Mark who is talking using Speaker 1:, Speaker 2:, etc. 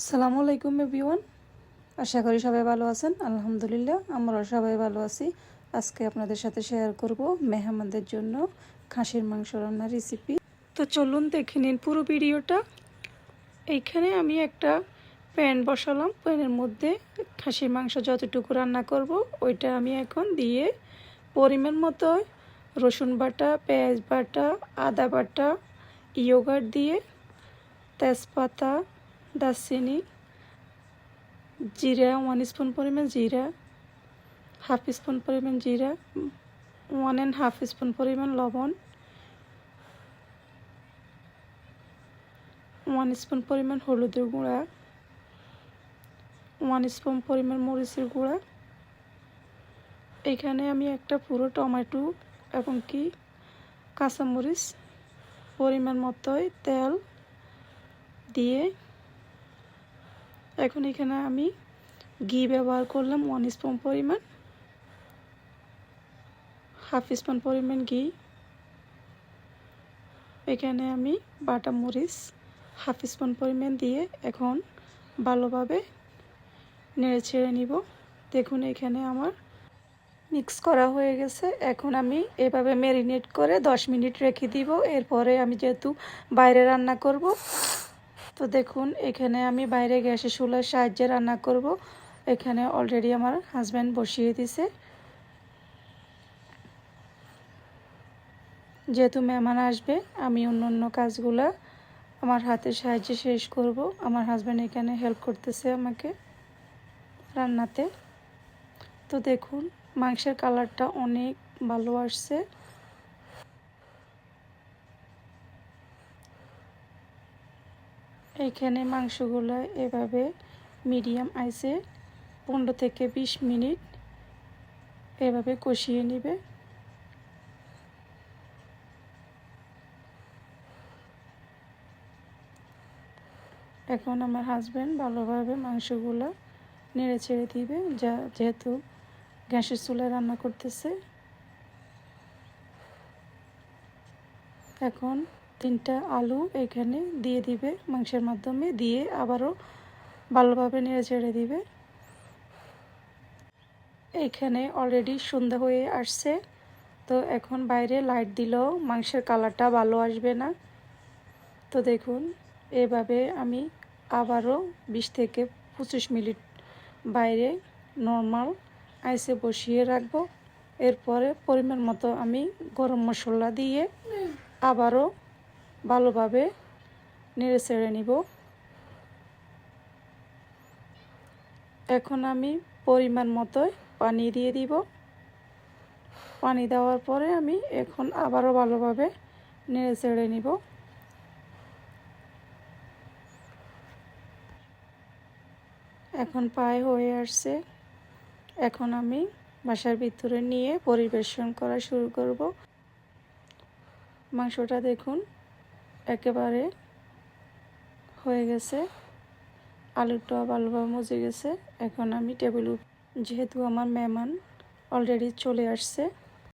Speaker 1: আসসালামু আলাইকুম এভরিওয়ান। আশা করি সবাই ভালো আছেন। আলহামদুলিল্লাহ, আমরাও সবাই ভালো আছি। আজকে আপনাদের সাথে শেয়ার করব মেহমানদের জন্য খাসির মাংস রান্নার রেসিপি তো চলুন দেখে নিন পুরো ভিডিওটা। এইখানে আমি একটা প্যান বসালাম। প্যানের মধ্যে খাসির মাংস যতটুকু রান্না করব, ওইটা আমি এখন দিয়ে পরিমাণ মতো রসুন বাটা, পেঁয়াজ বাটা, আদা বাটা ইয়োগার্ট দিয়ে তেজপাতা দারচিনি, জিরা ওয়ান স্পুন পরিমাণ জিরা হাফ স্পুন পরিমাণ জিরা ওয়ান অ্যান্ড হাফ স্পুন পরিমাণ লবণ ওয়ান স্পুন পরিমাণ হলুদের গুঁড়া ওয়ান স্পুন পরিমাণ মরিচের গুঁড়া। এখানে আমি একটা পুরো টমেটো এবং কি কাঁচামরিচ পরিমাণ মতোই তেল দিয়ে এখন এখানে আমি ঘি ব্যবহার করলাম ওয়ান স্পুন পরিমাণ হাফ স্পুন পরিমাণ ঘি। এখানে আমি বাটা মরিচ হাফ স্পুন পরিমাণ দিয়ে এখন ভালোভাবে নেড়ে ছেড়ে নিব। দেখুন এখানে আমার মিক্স করা হয়ে গেছে। এখন আমি এভাবে ম্যারিনেট করে দশ মিনিট রেখে দিব। এরপরে আমি যেহেতু বাইরে রান্না করব তো দেখুন, এখানে আমি বাইরে গ্যাসে চুলার সাহায্যে রান্না করব। এখানে অলরেডি আমার হাজব্যান্ড বসিয়ে দিছে। যেহেতু মেহমান আসবে, আমি অন্য অন্য কাজগুলো আমার হাতের সাহায্যে শেষ করব। আমার হাজব্যান্ড এখানে হেল্প করতেছে আমাকে রান্নাতে। তো দেখুন, মাংসের কালারটা অনেক ভালো আসছে। এখানে মাংসগুলো এভাবে মিডিয়াম আইসে পনেরো থেকে বিশ মিনিট এভাবে কষিয়ে নিবে। এখন আমার হাজব্যান্ড ভালোভাবে মাংসগুলো নেড়ে ছেড়ে দিবে, যা যেহেতু গ্যাসের চুলায় রান্না করতেছে। এখন তিনটা আলু এখানে দিয়ে দিবে, মাংসের মাধ্যমে দিয়ে আবারও ভালোভাবে নেড়ে ছেড়ে দিবে। এইখানে অলরেডি সন্ধ্যা হয়ে আসছে, তো এখন বাইরে লাইট দিলেও মাংসের কালারটা ভালো আসবে না। তো দেখুন, এভাবে আমি আবারও বিশ থেকে পঁচিশ মিনিট বাইরে নর্মাল আইসে বসিয়ে রাখব। এরপরে পরিমাণ মতো আমি গরম মশলা দিয়ে আবারও ভালোভাবে নেড়ে ছেড়ে নিব। এখন আমি পরিমাণ মতোই পানি দিয়ে দিব। পানি দেওয়ার পরে আমি এখন আবারও ভালোভাবে নেড়ে ছেড়ে নিব। এখন পায়ে হয়ে আসছে। এখন আমি বাসার ভিতরে নিয়ে পরিবেশন করা শুরু করব। মাংসটা দেখুন একেবারে হয়ে গেছে। আলুটা ভালোভাবে মজে গেছে। এখন আমি টেবিল, যেহেতু আমার মেহমান অলরেডি চলে আসছে